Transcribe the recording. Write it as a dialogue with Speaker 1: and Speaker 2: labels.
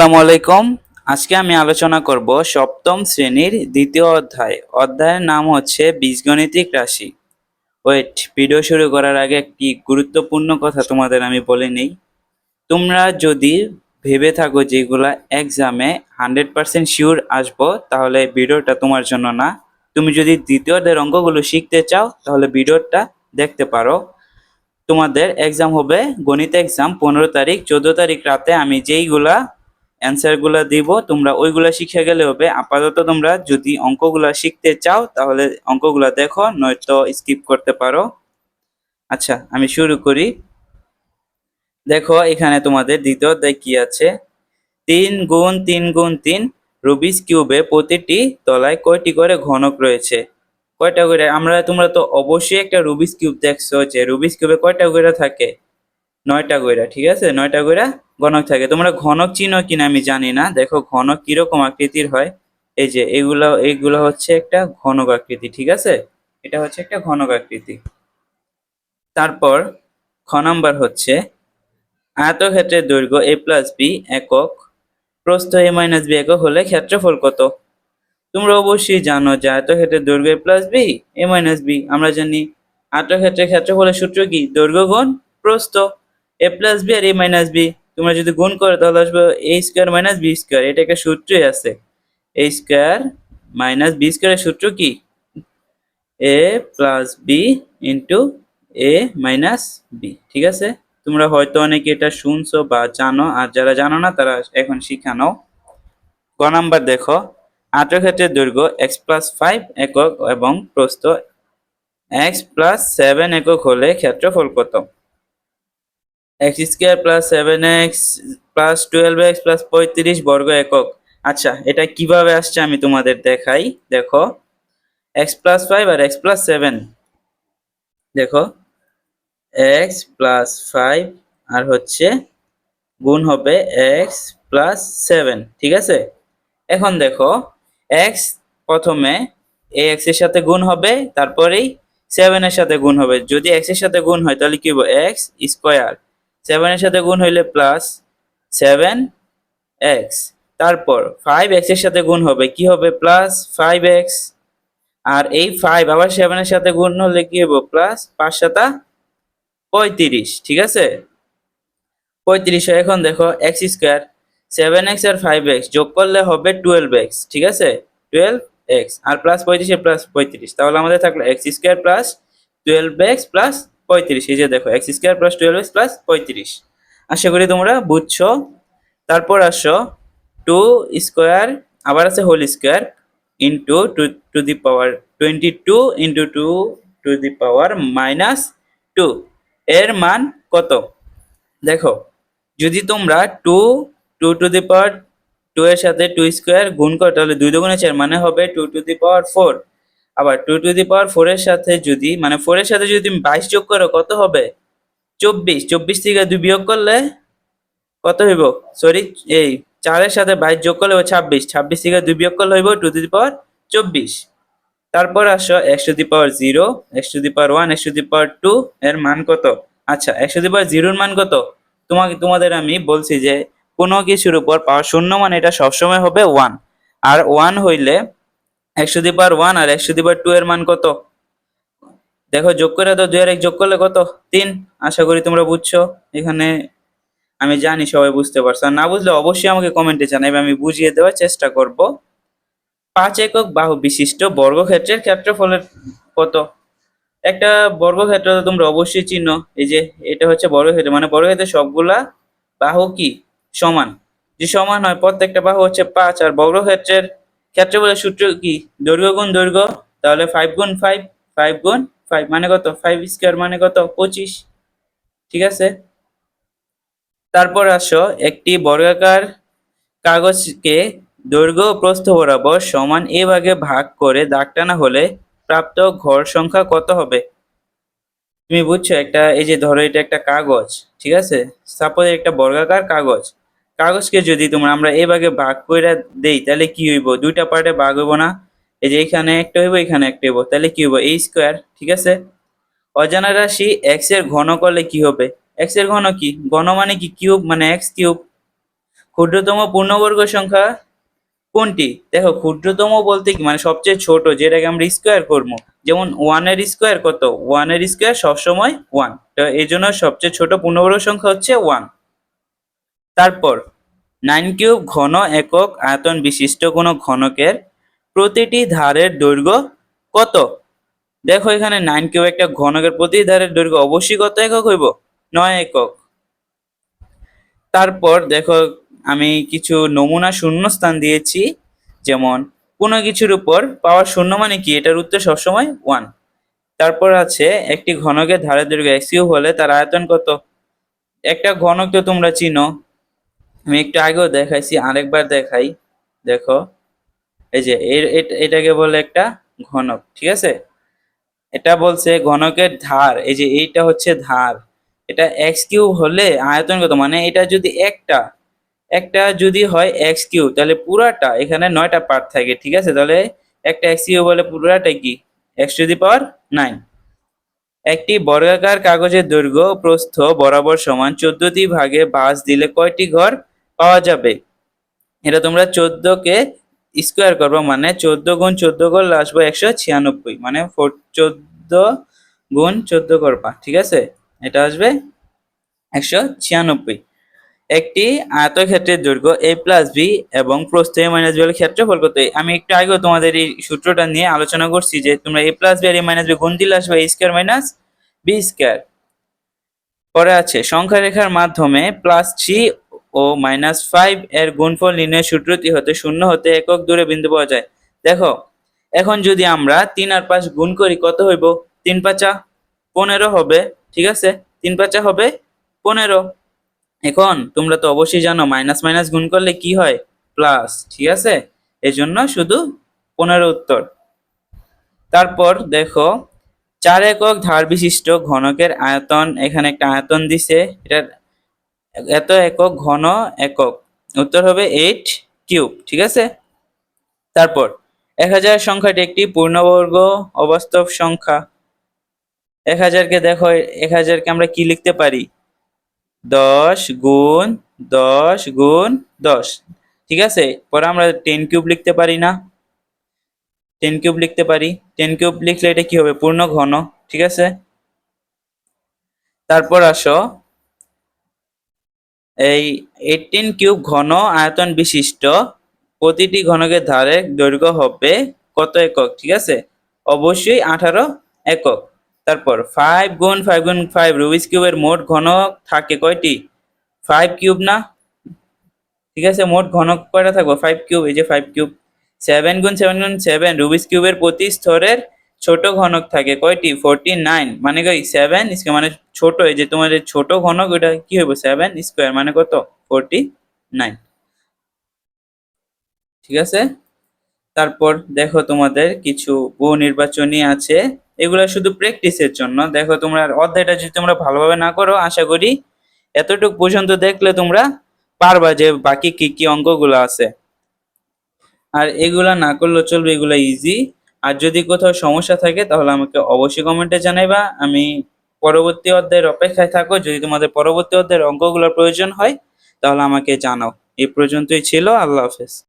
Speaker 1: আসসালামু আলাইকুম। আজকে আমি আলোচনা করব সপ্তম শ্রেণির দ্বিতীয় অধ্যায়। অধ্যায়ের নাম হচ্ছে বীজগণিতিক রাশি। ওয়েট ভিডিও শুরু করার আগে একটি গুরুত্বপূর্ণ কথা তোমাদের আমি বলে নেই। তোমরা যদি ভেবে থাকো যেগুলা এক্সামে হান্ড্রেড পার্সেন্ট শিওর আসব, তাহলে ভিডিওটা তোমার জন্য না। তুমি যদি দ্বিতীয় অধ্যায়ের অঙ্কগুলো শিখতে চাও, তাহলে ভিডিওটা দেখতে পারো। তোমাদের এক্সাম হবে গণিত এক্সাম পনেরো তারিখ, চোদ্দ তারিখ রাতে আমি যেইগুলা অ্যান্সারগুলা দিব, তোমরা ওইগুলা শিখে গেলে হবে। আপাতত তোমরা যদি অঙ্কগুলা শিখতে চাও, তাহলে অঙ্কগুলা দেখো, নয়তো স্কিপ করতে পারো। আচ্ছা আমি শুরু করি। দেখো, এখানে তোমাদের দ্বিতীয় অধ্যায় কি আছে? তিন গুণ তিন গুণ তিন রুবিস কিউবে প্রতিটি তলায় কয়টি করে ঘনক রয়েছে? কয়টা করে? আমরা, তোমরা তো অবশ্যই একটা রুবিস কিউব দেখছ যে রুবিস কিউবে কয়টা করে থাকে? নয়টা কইরা, ঠিক আছে? নয়টা কইরা ঘনক থাকে। তোমরা ঘনক চিহ্ন কিনা আমি জানি না। দেখো, ঘনক কীরকম আকৃতির হয়? এই যে, এগুলো এইগুলো হচ্ছে একটা ঘনক আকৃতি, ঠিক আছে? এটা হচ্ছে একটা ঘনক আকৃতি। তারপর, খ নাম্বার হচ্ছে আয়তক্ষেত্রের দৈর্ঘ্য এ প্লাস বি একক, প্রস্থ এ মাইনাস বি একক হলে ক্ষেত্রফল কত? তোমরা অবশ্যই জানো যে আয়তক্ষেত্রের দৈর্ঘ্য A plus B A minus B আমরা জানি আয়তক্ষেত্রের ক্ষেত্রফলের সূত্র কি? দৈর্ঘ্য গুণ প্রস্থ এ প্লাস বি আর এ মাইনাস বি তোমরা যদি গুণ করো, তাহলে আসবে A square minus B square এটা একটা সূত্রই আছে। এ স্কোয়ার মাইনাস বি স্কোয়ারের সূত্র কি? A plus B into A minus B ঠিক আছে? তোমরা হয়তো অনেকে এটা শুনছো বা জানো, আর যারা জানো না, তারা এখন শিখানো ক নাম্বার দেখো। আয়তক্ষেত্রের দৈর্ঘ্য এক্স প্লাস ফাইভ একক এবং প্রস্থ এক্স প্লাস সেভেন একক হলে ক্ষেত্রফল কত? X square plus seven X plus twelve X plus পঁয়ত্রিশ বর্গ একক। আচ্ছা এটা কীভাবে আসছে আমি তোমাদের দেখাই। দেখো এক্স প্লাস ফাইভ আর এক্স প্লাস সেভেন দেখো এক্স প্লাস ফাইভ আর হচ্ছে গুণ হবে এক্স প্লাস সেভেন ঠিক আছে? এখন দেখো এক্স প্রথমে এই এক্সের সাথে গুণ হবে, তারপরেই সেভেন এর সাথে গুণ হবে। যদি এক্সের সাথে গুণ হয়, তাহলে কি হবে এক্স স্কোয়ার সেভেন এর সাথে গুণ হইলে প্লাস সেভেন এক্স তারপর ফাইভ এক্সের সাথে গুণ হবে, কি হবে? প্লাস ফাইভ এক্স আর এই ফাইভ আবার সেভেনের সাথে গুণ হলে কি হবে প্লাস পাঁচ সাতা পঁয়ত্রিশ, ঠিক আছে? পঁয়ত্রিশ, এখন দেখো এক্স স্কোয়ার সেভেন এক্স আর ফাইভ এক্স যোগ করলে হবে টুয়েলভ এক্স ঠিক আছে? টুয়েলভ এক্স আর প্লাস পঁয়ত্রিশে প্লাস পঁয়ত্রিশ, তাহলে আমাদের থাকল X square plus twelve X plus পঁয়ত্রিশ, এই যে দেখো X square plus twelve X plus পঁয়ত্রিশ। আশা করি তোমরা বুঝছ। তারপর আসো টু স্কোয়ার আবার আছে whole square into two to the power twenty two into two to the power minus two এর মান কত? দেখো, যদি তোমরা two two to the power two এর সাথে টু স্কোয়ার গুণ করো, তাহলে দুই দুগুণে চার মানে হবে two to the power four আবার two to the power four এর সাথে যদি মানে ফোর এর সাথে যদি তুমি বাইশ যোগ করো, কত হবে? চব্বিশ। চব্বিশ থেকে দুই বিয়োগ করলে কত হইব? সরি এই চারের সাথে বাইশ যোগ করলে ছাব্বিশ। ছাব্বিশ থেকে দুই বিয়োগ করলে হইব টু টু দি পাওয়ার চব্বিশ। তারপর আসো X to the power zero X to the power one X to the power two এর মান কত? আচ্ছা এক্স টু দি পাওয়ার জিরোর মান কত? তোমাকে, তোমাদের আমি বলছি যে কোনো কিছুর উপর পাওয়ার শূন্য মানে এটা সবসময় হবে ওয়ান আর ওয়ান হইলে X to the power one R X to the power two এর মান কত? দেখো, যোগ করে দাও দুই আর এক যোগ করলে কত? তিন। আশা করি তোমরা বুঝছ। এখানে আমি জানি, সবাই বুঝতে পারছ। না বুঝলে অবশ্যই আমাকে কমেন্টে জানাবে আমি বুঝিয়ে দেওয়ার চেষ্টা করব। পাঁচ একক বাহু বিশিষ্ট বর্গক্ষেত্রের ক্ষেত্রফলের কত? একটা বর্গক্ষেত্র তো তোমরা অবশ্যই চিনো। এই যে, এটা হচ্ছে বর্গক্ষেত্র। মানে বর্গক্ষেত্রের সবগুলা বাহু কি? সমান। যে সমান হয়, প্রত্যেকটা বাহু হচ্ছে পাঁচ। আর বর্গক্ষেত্রের ক্ষেত্রফলের সূত্র কি? দৈর্ঘ্য গুণ দৈর্ঘ্য, তাহলে ফাইভ গুণ ফাইভ ফাইভ গুণ ফাইভ মানে কত? ফাইভ স্কোয়ার মানে কত? পঁচিশ। ঠিক আছে? তারপর আসো, একটি বর্গাকার কাগজকে দৈর্ঘ্য প্রস্থ বরাবর সমান এ ভাগে ভাগ করে দাগ টানা হলে প্রাপ্ত ঘর সংখ্যা কত হবে? তুমি বুঝছ একটা, এই যে ধরো এটা একটা কাগজ, ঠিক আছে? সাপোজ একটা বর্গাকার কাগজ কাগজকে যদি তোমরা আমরা এই ভাগে ভাগ করে দেই, তাহলে কি হইব? দুইটা পার্টে ভাগ হইব না? এই যে এখানে একটা হইব, এখানে একটা হইব, তাহলে কি হইব? এই স্কোয়ার ঠিক আছে? অজানা রাশি এক্সের ঘন করলে কি হবে? এক্সের ঘন কি? ঘন মানে কি কিউব? মানে এক্স কিউব। ক্ষুদ্রতম পূর্ণবর্গ সংখ্যা কোনটি? দেখো, ক্ষুদ্রতম বলতে কি? মানে সবচেয়ে ছোট, যেটাকে আমরা স্কোয়ার করব। যেমন ওয়ানের স্কোয়ার কত? ওয়ানের স্কোয়ার সবসময় ওয়ান তো এই জন্য সবচেয়ে ছোট পূর্ণবর্গ সংখ্যা হচ্ছে ওয়ান তারপর নাইন কিউব ঘন একক আয়তন বিশিষ্ট কোনো ঘনকের প্রতিটি ধারের দৈর্ঘ্য কত? দেখো এখানে নাইন কিউব একটা ঘনকের প্রতি ধারের দৈর্ঘ্য অবশ্যই কত একক হইব? নয় একক। তারপর দেখো, আমি কিছু নমুনা শূন্যস্থান দিয়েছি, যেমন কোনো কিছুর উপর পাওয়ার শূন্য মানে কি? এটার উত্তর সবসময় ওয়ান তারপর আছে একটি ঘনকের ধারের দৈর্ঘ্য এক্স কিউব হলে তার আয়তন কত? একটা ঘনক তো তোমরা চিনো। আমি একটু আগেও দেখাইছি, আরেকবার দেখাই। দেখো, এই যে এটাকে বলে একটা ঘনক, ঠিক আছে? এটা বলছে ঘনকের ধার, এই যে এইটা হচ্ছে ধার। এটা এক্স কিউব হলে আয়তন কত? মানে এটা যদি একটা একটা যদি হয় এক্স কিউব তাহলে পুরাটা, এখানে নয়টা পার্ট থাকে, ঠিক আছে? তাহলে একটা এক্স কিউব বলে পুরাটা কি? X to the power nine একটি বর্গাকার কাগজের দৈর্ঘ্য প্রস্থ বরাবর সমান চোদ্দটি ভাগে ভাঁজ দিলে কয়টি ঘর? পাওয়া যাবে। এটা তোমরা চোদ্দ কে স্কোয়ার করব মানে চোদ্দ গুণ চোদ্দ করলে আসব একশো ছিয়ানব্বই মানে চোদ্দ গুণ চোদ্দ করবা, ঠিক আছে? এটা আসবে একশো ছিয়ানব্বই। একটি আয়তক্ষেত্রের দৈর্ঘ্য এ প্লাস বি এবং প্রস্থ মাইনাস বি হলে ক্ষেত্রফল কত? আমি একটু আগেও তোমাদের এই সূত্রটা নিয়ে আলোচনা করছি যে তোমরা এ প্লাস বি আর এ মাইনাস বি গুণ দিলে আসবে A square minus B square পরে আছে সংখ্যা রেখার মাধ্যমে প্লাস থ্রি ও মাইনাস ফাইভ এর গুণফল নির্ণয়ের সূত্রটি হতে শূন্য হতে একক দূরে বিন্দু পাওয়া যায়। দেখো, এখন যদি আমরা তিন আর পাঁচ গুণ করি, কত হইব? তিন পাঁচা পনেরো হবে, ঠিক আছে? তিন পাঁচা হবে পনেরো। এখন তোমরা তো অবশ্যই জানো মাইনাস মাইনাস গুণ করলে কি হয়? প্লাস ঠিক আছে? এই জন্য শুধু পনেরো উত্তর। তারপর দেখো, চার একক ধার বিশিষ্ট ঘনকের আয়তন, এখানে একটা আয়তন দিছে, এটার এত একক, ঘন একক। উত্তর হবে এইট কিউব ঠিক আছে? তারপর, এক হাজার সংখ্যাটি একটি পূর্ণবর্গ অবাস্তব সংখ্যা। এক হাজারকে দেখো, এক হাজারকে আমরা কি লিখতে পারি? দশ গুণ দশ গুণ দশ, ঠিক আছে? পরে আমরা টেন কিউব লিখতে পারি না। টেন কিউব লিখতে পারি। টেন কিউব লিখলে এটা কি হবে? পূর্ণ ঘন, ঠিক আছে? তারপর আসো এই এইটিন কিউব ঘন আয়তন বিশিষ্ট প্রতিটি ঘনকের ধারে দৈর্ঘ্য হবে কত একক? ঠিক আছে? অবশ্যই আঠারো একক। তারপর ফাইভ গুণ ফাইভ গুণ ফাইভ রুবিস কিউবের মোট ঘনক থাকে কয়টি? ফাইভ কিউব না? ঠিক আছে, মোট ঘনক কয়টা থাকবে? ফাইভ কিউব, এই যে ফাইভ কিউব। সেভেন গুণ সেভেন গুণ সেভেন রুবিস কিউবের প্রতি স্তরের ছোট ঘনক থাকে। কয়টি? ফোরটি নাইন মানে কই? সেভেন স্কোয়ার মানে ছোট, এই যে তোমাদের ছোট ঘনক, ওটা কি হবে সেভেন স্কোয়ার মানে কত? ফোরটি নাইন ঠিক আছে? তারপর দেখো তোমাদের কিছু বহু নির্বাচনী আছে। এগুলো শুধু প্র্যাকটিসের জন্য। দেখো তোমরা অধ্যায়টা যদি তোমরা ভালোভাবে না করো, আশা করি এতটুকু পর্যন্ত দেখলে তোমরা পারবা যে বাকি কি কি অঙ্কগুলো আছে। আর এগুলা না করলেও চলবে, এগুলা ইজি আর যদি কোথাও সমস্যা থাকে, তাহলে আমাকে অবশ্যই কমেন্টে জানাইবা। আমি পরবর্তী অধ্যায়ের অপেক্ষায় থাকো যদি তোমাদের পরবর্তী অধ্যায়ের অঙ্কগুলোর প্রয়োজন হয়, তাহলে আমাকে জানাও। এই পর্যন্তই ছিল। আল্লাহ হাফেজ।